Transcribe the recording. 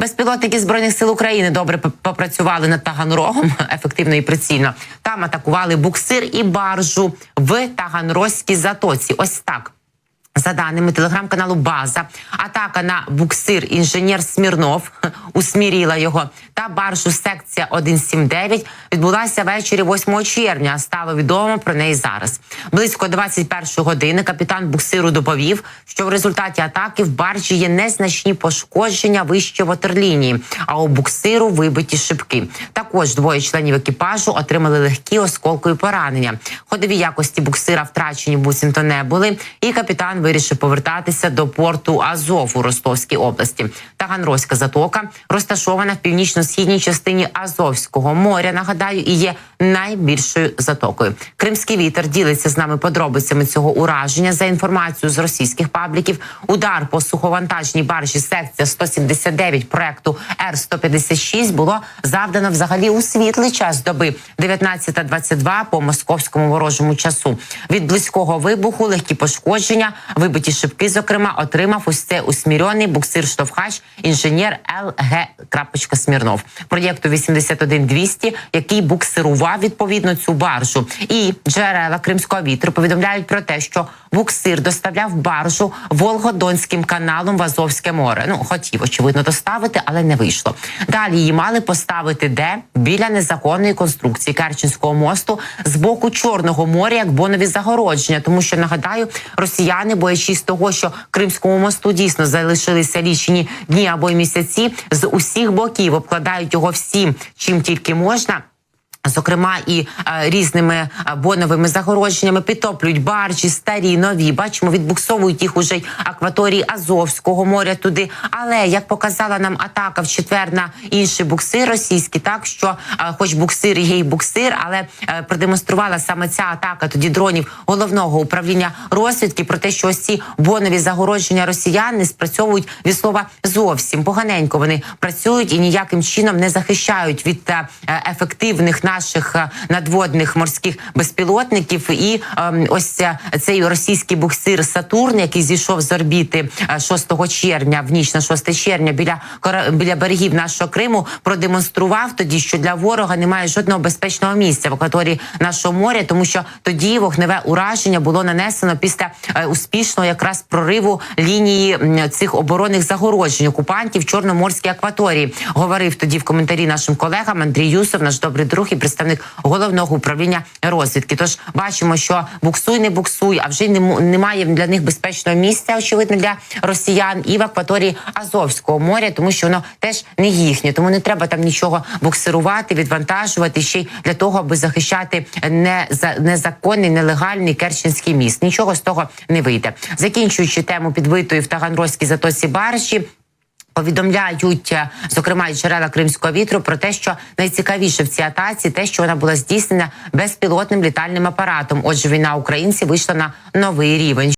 Безпілотники збройних сил України добре попрацювали над Таганрогом ефективно і прицільно. Там атакували буксир і баржу в Таганрозькій затоці. Ось так. За даними телеграм-каналу База, атака на буксир інженер Смірнов усміріла його та баржу секція 179 відбулася ввечері 8 червня. Стало відомо про неї зараз. Близько 21 години капітан буксиру доповів, що в результаті атаки в баржі є незначні пошкодження вище ватерлінії, а у буксиру вибиті шибки. Також двоє членів екіпажу отримали легкі осколкові поранення. Ходові якості буксира втрачені буцімто не були, і капітан вирішив повертатися до порту Азов у Ростовській області. Таганрозька затока розташована в північно-східній частині Азовського моря. Нагадаю, і є найбільшою затокою. Кримський вітер ділиться з нами подробицями цього ураження за інформацією з російських пабліків. Удар по суховантажній баржі секція 179 проекту Р 156 було завдано взагалі у світлий час доби 19.22 по московському ворожому часу. Від близького вибуху легкі пошкодження, вибиті шибки. Зокрема, отримав ось це усмірьоний буксир штовхач інженер ЛГ. Смірнов проєкту 81200, який буксирував відповідно цю баржу. І джерела кримського вітру повідомляють про те, що буксир доставляв баржу Волгодонським каналом в Азовське море. Ну хотів очевидно доставити, але не вийшло. Далі її мали поставити де біля незаконної конструкції Керченського мосту з боку Чорного моря, як бонові загородження. Тому що нагадаю, росіяни, боячись того, що Кримському мосту дійсно залишилися лічені дні або й місяці, з усіх боків обкладають його всім, чим тільки можна. Зокрема, і е, різними е, боновими загородженнями підтоплюють баржі, старі, нові. Бачимо, відбуксовують їх уже й акваторії Азовського моря туди. Але як показала нам атака в четвер на інший буксир російський, так що, е, хоч буксир є і буксир, але е, продемонструвала саме ця атака тоді дронів головного управління розвідки про те, що ось ці бонові загородження росіян не спрацьовують від слова зовсім поганенько. Вони працюють і ніяким чином не захищають від е, ефективних наших е, надводних морських безпілотників. І е, ось е, цей російський буксир Сатурн, який зійшов з орбіти е, 6 червня, в ніч на 6 червня, біля біля берегів нашого Криму, продемонстрував тоді, що для ворога немає жодного безпечного місця в акваторії нашого моря, тому що тоді вогневе ураження було нанесено після е, успішного якраз прориву лінії цих оборонних загороджень окупантів в Чорноморській акваторії. Говорив тоді в коментарі нашим колегам Андрій Юсов, наш добрий друг і представник головного управління розвідки. Тож бачимо, що буксуй, не буксуй, а вже немає для них безпечного місця, очевидно, для росіян і в акваторії Азовського моря, тому що воно теж не їхнє. Тому не треба там нічого буксирувати, відвантажувати ще й для того, аби захищати неза- незаконний, нелегальний Керченський міст. Нічого з того не вийде. Закінчуючи тему підбитої в Таганрозькій затоці баржі. Повідомляють е, зокрема джерела кримського вітру про те, що найцікавіше в цій атаці те, що вона була здійснена безпілотним літальним апаратом. Отже, війна українців вийшла на новий рівень.